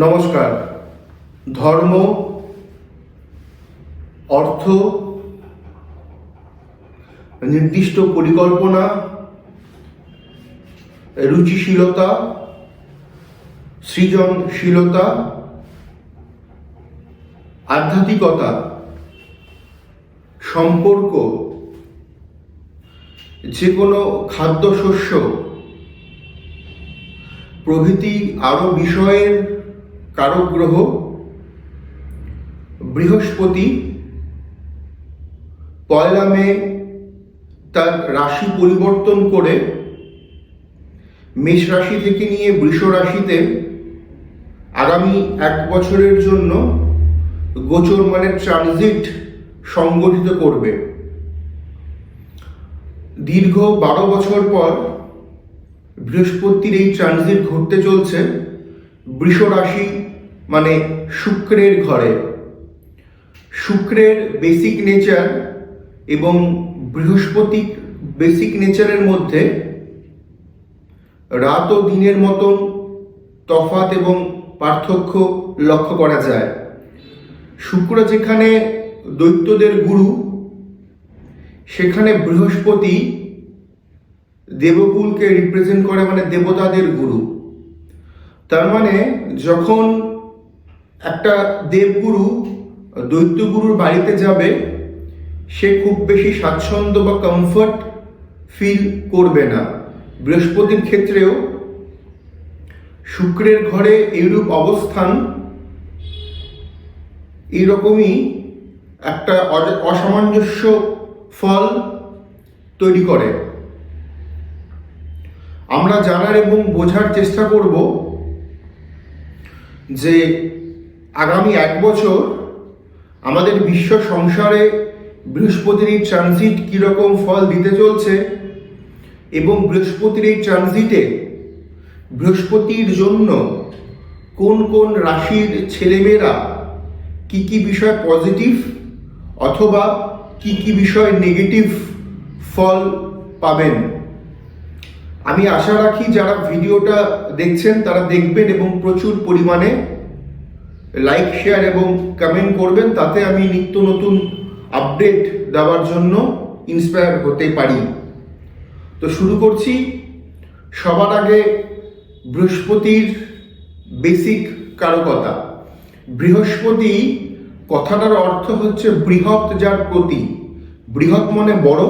নমস্কার। ধর্ম, অর্থ, নির্দিষ্ট পরিকল্পনা, রুচিশীলতা, সৃজনশীলতা, আধ্যাত্মিকতা, সম্পর্ক যে কোনো খাদ্যশস্য, প্রভৃতি আরও বিষয়ের কারক গ্রহ বৃহস্পতি, পয়লা মে তার রাশি পরিবর্তন করে মেষ রাশি থেকে নিয়ে বৃষ রাশিতে আগামী এক বছরের জন্য গোচর মানে ট্রানজিট সংগঠিত করবে। দীর্ঘ বারো বছর পর বৃহস্পতির এই ট্রানজিট ঘটতে চলছে। বৃষ রাশি মানে শুক্রের ঘরে। শুক্রের বেসিক নেচার এবং বৃহস্পতি বেসিক নেচারের মধ্যে রাত ও দিনের মতন তফাত এবং পার্থক্য লক্ষ্য করা যায়। শুক্র যেখানে দৈত্যদের গুরু, সেখানে বৃহস্পতি দেবকুলকে রিপ্রেজেন্ট করে মানে দেবতাদের গুরু। তার মানে যখন একটা দেবগুরু, দৈত্যগুরুর বাড়িতে যাবে, সে খুব বেশি স্বাচ্ছন্দ্য বা কমফর্ট ফিল করবে না। বৃহস্পতির ক্ষেত্রেও শুক্রের ঘরে এইরূপ অবস্থান, এইরকমই একটা অসামঞ্জস্য ফল তৈরি করে। আমরা জানার এবং বোঝার চেষ্টা করব যে আগামী এক বছর আমাদের বিশ্ব সংসারে বৃহস্পতির এই ট্রানজিট কীরকম ফল দিতে চলছে এবং বৃহস্পতির এই ট্রানজিটে বৃহস্পতির জন্য কোন কোন রাশির ছেলেমেয়েরা কি কি বিষয় পজিটিভ অথবা কি কি বিষয় নেগেটিভ ফল পাবেন? আমি আশা রাখি যারা ভিডিওটা দেখছেন তারা দেখবেন এবং প্রচুর পরিমাণে লাইক শেয়ার এবং কমেন্ট করবেন, তাতে আমি নিত্য নতুন আপডেট দেওয়ার জন্য ইন্সপায়ার হতে পারি। তো শুরু করছি। সবার আগে বৃহস্পতির বেসিক কারকতা। বৃহস্পতি কথাটার অর্থ হচ্ছে বৃহৎ যার প্রতি। বৃহৎ মানে বড়,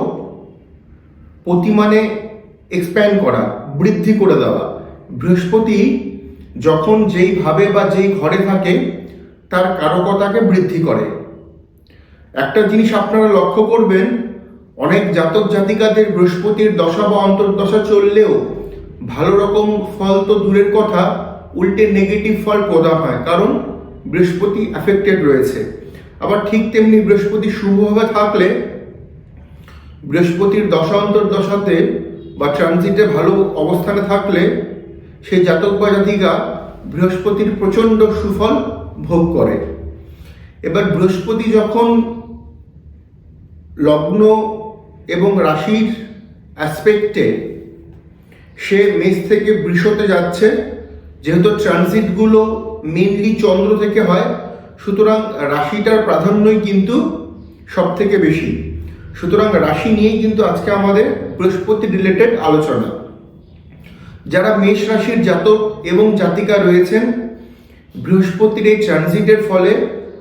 প্রতি মানে এক্সপ্যান্ড করা, বৃদ্ধি করে দেওয়া। বৃহস্পতি যখন যেইভাবে বা যেই ঘরে থাকে, তার কারকতাকে বৃদ্ধি করে। একটা জিনিস আপনারা লক্ষ্য করবেন, অনেক জাতক জাতিকাদের বৃহস্পতির দশা বা অন্তর্দশা চললেও ভালো রকম ফল তো দূরের কথা, উল্টে নেগেটিভ ফল প্রদান হয়, কারণ বৃহস্পতি অ্যাফেক্টেড রয়েছে। আবার ঠিক তেমনি বৃহস্পতি শুভভাবে থাকলে, বৃহস্পতির দশা অন্তর্দশাতে বা ট্রানজিটে ভালো অবস্থানে থাকলে সেই জাতক বা জাতিকা বৃহস্পতির প্রচণ্ড সুফল ভোগ করে। এবার বৃহস্পতি যখন লগ্ন এবং রাশির অ্যাসপেক্টে সে মেষ থেকে বৃষতে যাচ্ছে, যেহেতু ট্রানজিটগুলো মেনলি চন্দ্র থেকে হয়, সুতরাং রাশিটার প্রাধান্যই কিন্তু সব থেকে বেশি। সুতরাং রাশি নিয়েই কিন্তু আজকে আমাদের বৃহস্পতি রিলেটেড আলোচনা। যারা মেষ রাশির জাতক এবং জাতিকা রয়েছেন, বৃহস্পতির এই ট্রানজিটের ফলে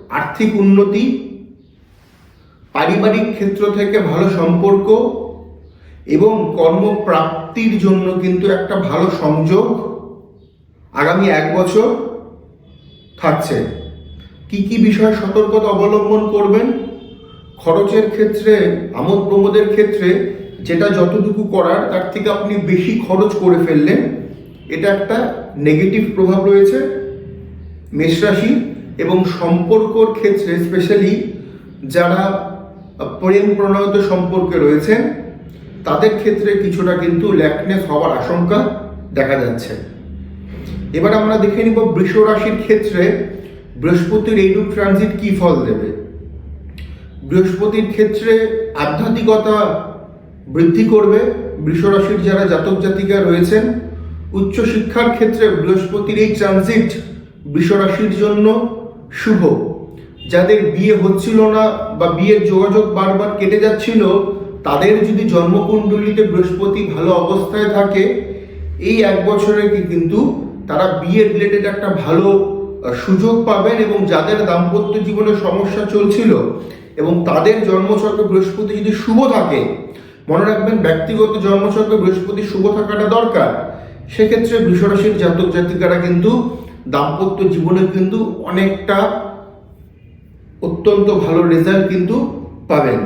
আর্থিক উন্নতি, পারিবারিক ক্ষেত্র থেকে ভালো সম্পর্ক এবং কর্মপ্রাপ্তির জন্য কিন্তু একটা ভালো সংযোগ আগামী এক বছর থাকছে। কি কি বিষয়ে সতর্কতা অবলম্বন করবেন? খরচের ক্ষেত্রে, আমোদ প্রমোদের ক্ষেত্রে যেটা যতটুকু করার, তার থেকে আপনি বেশি খরচ করে ফেললেন এটা একটা নেগেটিভ প্রভাব রয়েছে মেষ রাশি এবং সম্পর্কর ক্ষেত্রে স্পেশালি যারা প্রেম প্রণয়ত সম্পর্কে রয়েছেন তাদের ক্ষেত্রে কিছুটা কিন্তু ল্যাকনেস হওয়ার আশঙ্কা দেখা যাচ্ছে। এবার আমরা দেখে নিব বৃষ রাশির ক্ষেত্রে বৃহস্পতির এইরূপ ট্রানজিট কি ফল দেবে। বৃহস্পতির ক্ষেত্রে আধ্যাত্মিকতা বৃদ্ধি করবে। বৃষরাশির যারা জাতক জাতিকা রয়েছেন উচ্চশিক্ষার ক্ষেত্রে বৃহস্পতির এই ট্রানজিট বৃষরাশির জন্য শুভ। যাদের বিয়ে হচ্ছিল না বা বিয়ের যোগাযোগ বারবার কেটে যাচ্ছিল, তাদের যদি জন্মকুণ্ডলিতে বৃহস্পতি ভালো অবস্থায় থাকে, এই এক বছরে কিন্তু তারা বিয়ে রিলেটেড একটা ভালো সুযোগ পাবেন এবং যাদের দাম্পত্য জীবনে সমস্যা চলছিল এবং তাদের জন্মচক্র বৃহস্পতি যদি শুভ থাকে মনে রাখবেন, ব্যক্তিগত জন্মচক্র বৃহস্পতি শুভ থাকাটা দরকার। সেক্ষেত্রে বৃষরাশির জাতক জাতিকারা কিন্তু দাম্পত্য জীবনে কিন্তু অনেকটা অত্যন্ত ভালো রেজাল্ট কিন্তু পাবেন।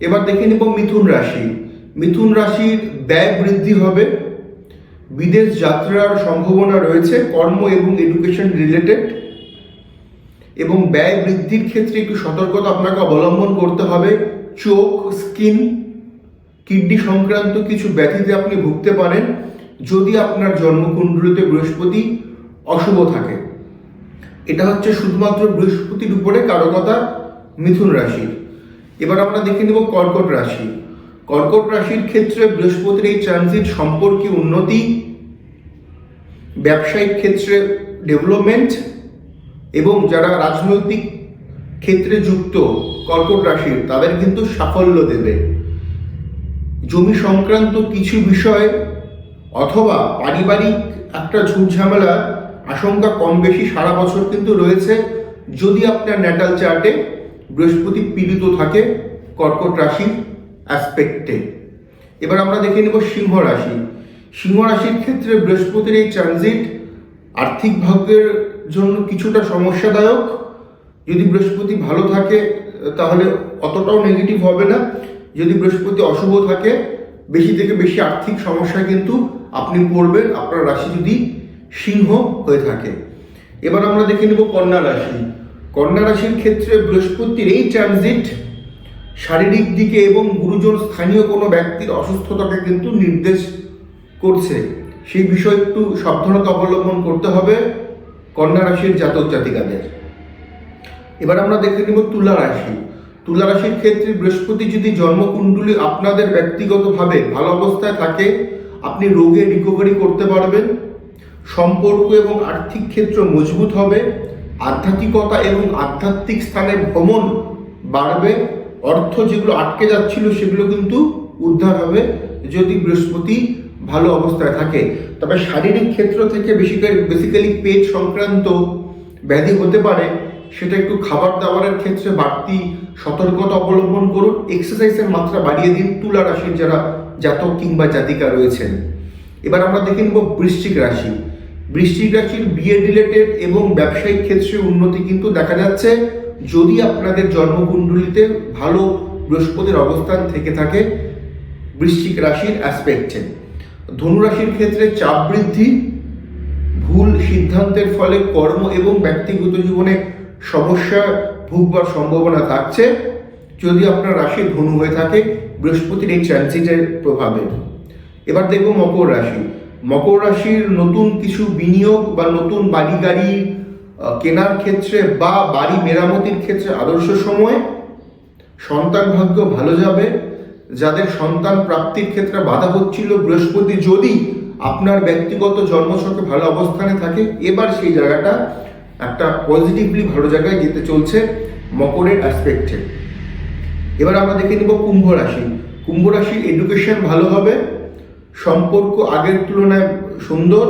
এবার দেখে নিব মিথুন রাশি। মিথুন রাশির ব্যয় বৃদ্ধি হবে। বিদেশ যাত্রার সম্ভাবনা রয়েছে, কর্ম এবং এডুকেশন রিলেটেড এবং ব্যয় বৃদ্ধির ক্ষেত্রে একটু সতর্কতা আপনাকে অবলম্বন করতে হবে। চোখ, স্কিন কিডনি সংক্রান্ত কিছু ব্যাধিতে আপনি ভুগতে পারেন, যদি আপনার জন্মকুণ্ডলিতে বৃহস্পতি অশুভ থাকে। এটা হচ্ছে শুধুমাত্র বৃহস্পতির উপরে কারকতা মিথুন রাশির। এবার আমরা দেখে নেব কর্কট রাশি। কর্কট রাশির ক্ষেত্রে বৃহস্পতির এই ট্রানজিট সম্পর্কে উন্নতি, ব্যবসায়িক ক্ষেত্রে ডেভেলপমেন্ট এবং যারা রাজনৈতিক ক্ষেত্রে যুক্ত কর্কট রাশির, তাদের কিন্তু সাফল্য দেবে। জমি সংক্রান্ত কিছু বিষয় অথবা পারিবারিক একটা ঝুটঝামেলা আশঙ্কা কম বেশি সারা বছর কিন্তু রয়েছে। যদি আপনার ন্যাটাল চার্টে বৃহস্পতি পীড়িত থাকে, কর্কট রাশির অ্যাসপেক্টে এবার আমরা দেখে নেব সিংহ রাশি। সিংহ রাশির ক্ষেত্রে বৃহস্পতির এই ট্রানজিট আর্থিক ভাগ্যের জন্য কিছুটা সমস্যাদায়ক। যদি বৃহস্পতি ভালো থাকে, তাহলে অতটাও নেগেটিভ হবে না। যদি বৃহস্পতি অশুভ থাকে, বেশি থেকে বেশি আর্থিক সমস্যা কিন্তু আপনি পড়বেন, আপনার রাশি যদি সিংহ হয়ে থাকে। এবার আমরা দেখে নেব কন্যা রাশি। কন্যা রাশির ক্ষেত্রে বৃহস্পতির এই ট্রানজিট শারীরিক দিকে এবং গুরুজন স্থানীয় কোনো ব্যক্তির অসুস্থতাকে কিন্তু নির্দেশ করছে। সেই বিষয়ে একটু সাবধানতা অবলম্বন করতে হবে কন্যা রাশির জাতক জাতিকাদের। এবার আমরা দেখে নিব তুলা রাশি। তুলা রাশির ক্ষেত্রে বৃহস্পতি যদি জন্মকুণ্ডলী আপনাদের ব্যক্তিগতভাবে ভালো অবস্থায় থাকে, আপনি রোগে রিকভারি করতে পারবেন, সম্পর্ক এবং আর্থিক ক্ষেত্র মজবুত হবে, আধ্যাত্মিকতা এবং আধ্যাত্মিক স্থানে ভ্রমণ বাড়বে, অর্থ যেগুলো আটকে যাচ্ছিল সেগুলো কিন্তু উদ্ধার হবে যদি বৃহস্পতি ভালো অবস্থায় থাকে। তবে শারীরিক ক্ষেত্র থেকে বেশিকালি বেসিক্যালি পেট সংক্রান্ত ব্যাধি হতে পারে সেটা একটু খাবার দাবারের ক্ষেত্রে বাড়তি সতর্কতা অবলম্বন করুন। এক্সারসাইজের মাত্রা বাড়িয়ে দিন। তুলা রাশির যারা জাতক কিংবা জাতিকা রয়েছেন। এবার আমরা দেখে নেব বৃশ্চিক রাশি। বৃশ্চিক রাশির বিয়ে রিলেটেড এবং ব্যবসায়িক ক্ষেত্রে উন্নতি কিন্তু দেখা যাচ্ছে। যদি আপনাদের জন্মকুণ্ডলিতে ভালো বৃহস্পতির অবস্থান থেকে থাকে, বৃশ্চিক রাশির অ্যাসপেক্টে ধনুরাশির ক্ষেত্রে চাপ বৃদ্ধি, ভুল সিদ্ধান্তের ফলে কর্ম এবং ব্যক্তিগত জীবনে সমস্যা ভুগবার সম্ভাবনা থাকছে। যদি আপনার রাশি ধনু হয়ে থাকে, বৃহস্পতির এই ট্রানজিটের প্রভাবে। এবার দেখব মকর রাশি। মকর রাশির নতুন কিছু বিনিয়োগ বা নতুন বাড়ি গাড়ি কেনার ক্ষেত্রে বা বাড়ি মেরামতির ক্ষেত্রে আদর্শ সময়। সন্তান ভাগ্য ভালো যাবে। যাদের সন্তান প্রাপ্তির ক্ষেত্রে বাধা হচ্ছিল, বৃহস্পতি যদি আপনার ব্যক্তিগত জন্মছকে ভালো অবস্থানে থাকে, এবার সেই জায়গাটা একটা পজিটিভলি ভালো জায়গায় যেতে চলছে মকরের অ্যাসপেক্টে এবার আমরা দেখে নিব কুম্ভ রাশি। কুম্ভ রাশির এডুকেশন ভালো হবে, সম্পর্ক আগের তুলনায় সুন্দর,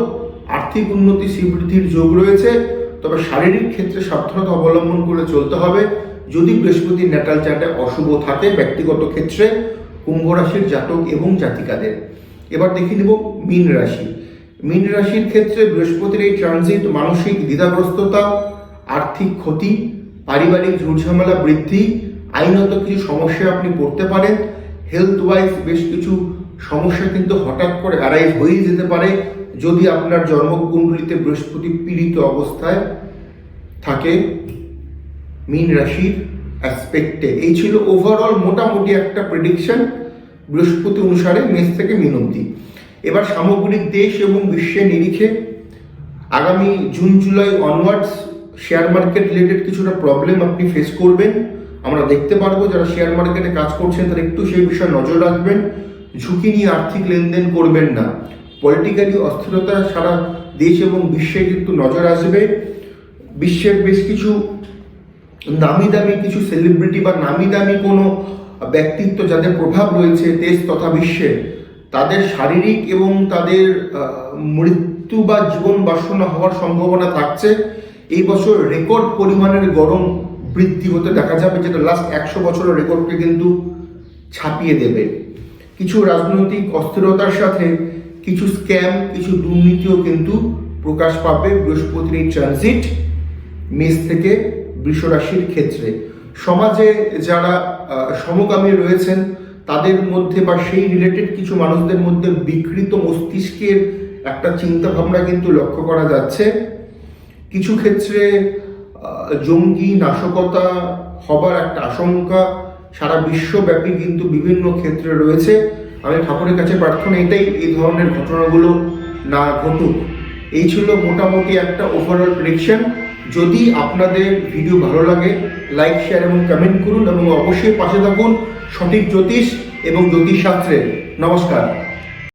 আর্থিক উন্নতি শ্রীবৃদ্ধির যোগ রয়েছে, তবে শারীরিক ক্ষেত্রে সাবধানতা অবলম্বন করে চলতে হবে। যদি বৃহস্পতির ন্যাটাল চার্টে অশুভ থাকে ব্যক্তিগত ক্ষেত্রে, কুম্ভ রাশির জাতক এবং জাতিকাদের। এবার দেখে নেব মীন রাশি। মীন রাশির ক্ষেত্রে বৃহস্পতির এই ট্রানজিট মানসিক দ্বিধাগ্রস্ততা, আর্থিক ক্ষতি, পারিবারিক ঝুটঝামেলা বৃদ্ধি, আইনত কিছু সমস্যায় আপনি পড়তে পারেন। হেলথ ওয়াইজ বেশ কিছু সমস্যা কিন্তু হঠাৎ করে অ্যারাইজ হয়েই যেতে পারে যদি আপনার জন্মকুণ্ডলিতে বৃহস্পতি পীড়িত অবস্থায় থাকে মীন রাশির অ্যাসপেক্টে এই ছিল ওভারঅল মোটামুটি একটা প্রেডিকশন বৃহস্পতি অনুসারে মেষ থেকে মীন অবধি। এবার সামগ্রিক দেশ এবং বিশ্বের নিরিখে আগামী June, July onwards share market related কিছুটা প্রবলেম আপনি ফেস করবেন। আমরা দেখতে পারব যারা শেয়ার মার্কেটে কাজ করছেন তারা একটু সেই বিষয়ে নজর রাখবেন। ঝুঁকি নিয়ে আর্থিক লেনদেন করবেন না। পলিটিক্যালি অস্থিরতা সারা দেশ এবং বিশ্বে কিন্তু নজর আসবে। বিশ্বের বেশ কিছু নামি দামি কিছু সেলিব্রিটি বা নামি দামি কোনো ব্যক্তিত্ব যাদের প্রভাব রয়েছে দেশ তথা বিশ্বে তাদের শারীরিক এবং তাদের মৃত্যু বা জীবন বাসনা হওয়ার সম্ভাবনা থাকছে। এই বছর রেকর্ড পরিমাণের গরম বৃদ্ধি হতে দেখা যাবে, যেটা লাস্ট একশো বছরের রেকর্ডকে কিন্তু ছাপিয়ে দেবে। কিছু রাজনৈতিক অস্থিরতার সাথে কিছু স্ক্যাম কিছু দুর্নীতিও কিন্তু প্রকাশ পাবে বৃহস্পতির এই ট্রানজিট মেষ থেকে বৃষ রাশির ক্ষেত্রে। সমাজে যারা সমকামী রয়েছেন তাদের মধ্যে বা সেই রিলেটেড কিছু মানুষদের মধ্যে বিকৃত মস্তিষ্কের একটা চিন্তা ভাবনা কিন্তু লক্ষ্য করা যাচ্ছে। কিছু ক্ষেত্রে জঙ্গি নাশকতা হবার একটা আশঙ্কা সারা বিশ্বব্যাপী কিন্তু বিভিন্ন ক্ষেত্রে রয়েছে। আমি ঠাকুরের কাছে প্রার্থনা এটাই, এই ধরনের ঘটনাগুলো না ঘটুক। এই ছিল মোটামুটি একটা ওভারঅল প্রেডিকশন যদি আপনাদের ভিডিও ভালো লাগে লাইক শেয়ার এবং কমেন্ট করুন এবং অবশ্যই পাশে থাকুন সঠিক জ্যোতিষ এবং জ্যোতিষশাস্ত্রের নমস্কার।